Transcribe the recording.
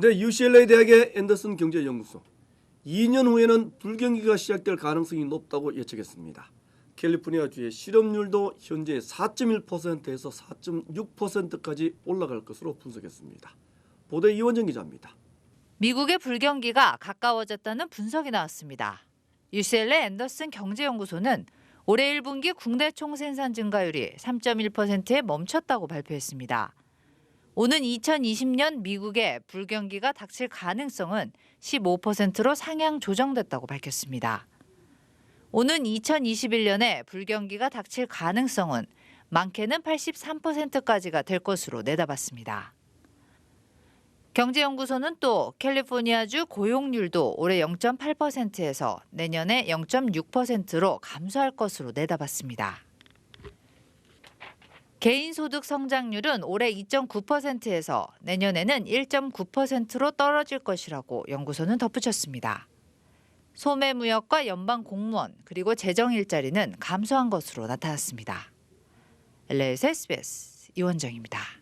네, UCLA 대학의 앤더슨 경제연구소 2년 후에는 불경기가 시작될 가능성이 높다고 예측했습니다. 캘리포니아주의 실업률도 현재 4.1%에서 4.6%까지 올라갈 것으로 분석했습니다. 보도 이원정 기자입니다. 미국의 불경기가 가까워졌다는 분석이 나왔습니다. UCLA 앤더슨 경제연구소는 올해 1분기 국내 총생산 증가율이 3.1%에 멈췄다고 발표했습니다. 오는 2020년 미국의 불경기가 닥칠 가능성은 15%로 상향 조정됐다고 밝혔습니다. 오는 2021년에 불경기가 닥칠 가능성은 많게는 83%까지가 될 것으로 내다봤습니다. 경제연구소는 또 캘리포니아주 고용률도 올해 0.8%에서 내년에 0.6%로 감소할 것으로 내다봤습니다. 개인 소득 성장률은 올해 2.9%에서 내년에는 1.9%로 떨어질 것이라고 연구소는 덧붙였습니다. 소매 무역과 연방 공무원 그리고 재정 일자리는 감소한 것으로 나타났습니다. LA에서 SBS 이원정입니다.